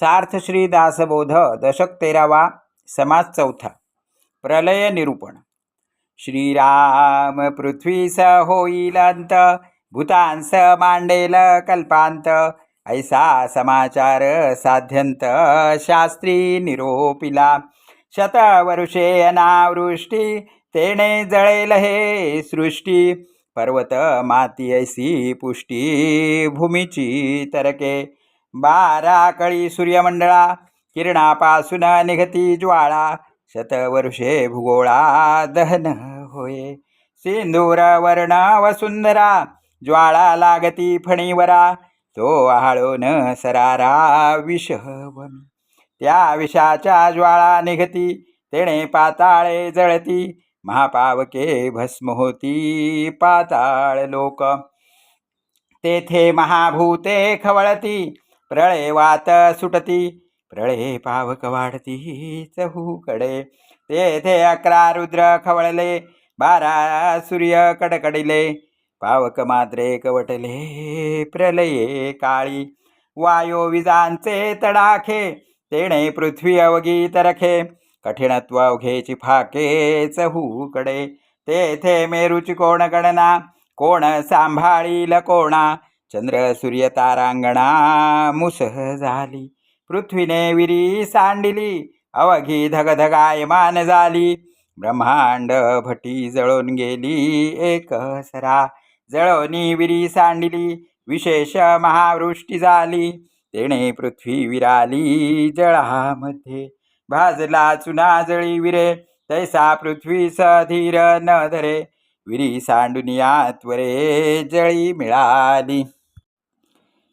सार्थ श्री दासबोध दशक तेरावा समाज चौथा. प्रलय निरूपण. श्रीराम पृथ्वीस होईल अंत भूतांस मांडेल कल्पांत. ऐसा समाचार साध्यंत शास्त्री निरोपिला. शतवर्षे अनावृष्टी तेणे जळेल हे सृष्टी. पर्वत माती ऐसी पुष्टी भूमीची तरके. बारा कळी सूर्यमंडळा किरणापासून निघती ज्वाळा शतवर्षे भूगोळा दहन होय. सिंदूर वर्ण वसुंधरा ज्वाळा लागती फणीवरा तो आळून सरारा विष त्या विषाच्या ज्वाळा निघती तेणे पाताळे जळती महापावके भस्म होती पाताळ लोक. तेथे महाभूते खवळती प्रळे वात सुटती प्रळे पावक वाढती चहूकडे तेथे अकरा रुद्र खवळले बारा सूर्य कडकडले. पावक मात्रे कवटले प्रलये काळी. वायो विजांचे तडाखे तेणे पृथ्वी अवगी तरखे. कठीणत्व अवघेची फाके चहूकडे तेथे मेरूची कोण गणना कोण सांभाळील कोणा. चंद्र सूर्य तारांगणा मुसह झाली. पृथ्वीने विरी सांडिली अवघी धगधगायमान झाली. ब्रह्मांड भटी जळून गेली एक सरा. जळोनी विरी सांडिली विशेष महावृष्टी झाली. तेणे पृथ्वी विराली जळामध्ये. भाजला चुना जळी विरे तैसा पृथ्वी सधीर न धरे. विरी सांडुनिया त्वरे जळी मिळाली.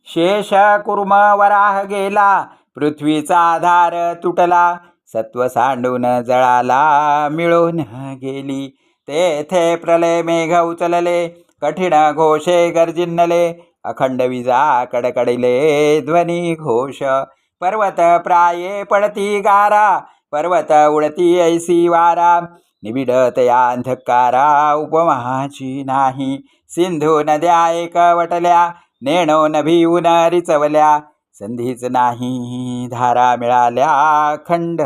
शेष कुर्म वराह गेला पृथ्वीचा आधार तुटला सत्व सांडून जळाला मिळून गेली. तेथे प्रलय मेघ उचलले कठीण घोषे गर्जिन्नले अखंड विजा कडकडले ध्वनी घोष. पर्वत प्राये पडती गारा पर्वत उडती ऐसी वारा. निबिड तया अंधकारा उपमाची नाही. सिंधू नद्या एक वटल्या नेणो नभिऊन रिचवल्या संधीच नाही धारा मिळाल्या खंड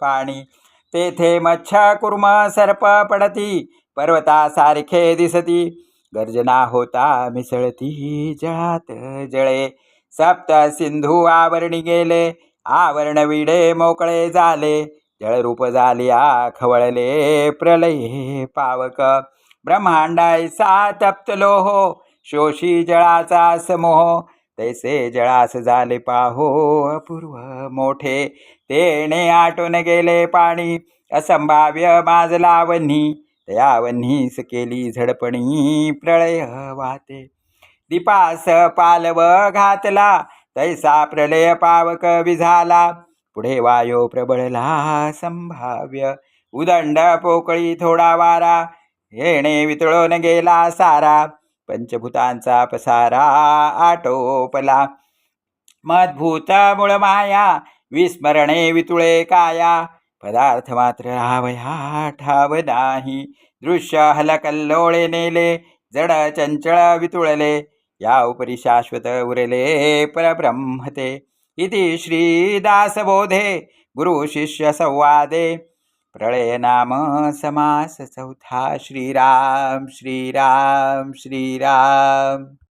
पाणी. तेथे मच्छा कुर्म सर्प पडती. पर्वतासारखे दिसती. गर्जना होता मिसळती जळात जळे. सप्त सिंधू आवरणी गेले. आवरण विडे मोकळे झाले. जळरूप झालिया खवळले प्रलये पावक. ब्रह्मांडाय सा तप्तलो हो शोषी जळाचा समोह तैसे जळास झाले पाहो अपूर्व मोठे. तेणे आटून गेले पाणी असंभाव्य माजला वन्ही तया वन्हीस केली झडपणी प्रळय वाते दीपास पालव घातला तैसा प्रलय पावक विझाला. पुढे वायो प्रबळला संभाव्य. उदंड पोकळी थोडा वारा येणे वितळून गेला सारा. पंचभूतांचा पसारा आटोपला. मद्भूत मूळ माया विस्मरणे वितुळे काया. पदार्थ मात्र रावया ठाव नाही. दृश्य हलकल्लोळे नेले जड चंचळ वितुळले. या उपरी शाश्वत उरले परब्रह्मते इति श्रीदासबोधे गुरुशिष्य संवादे प्रळय नाम समास चौथा श्रीराम श्रीराम श्रीराम।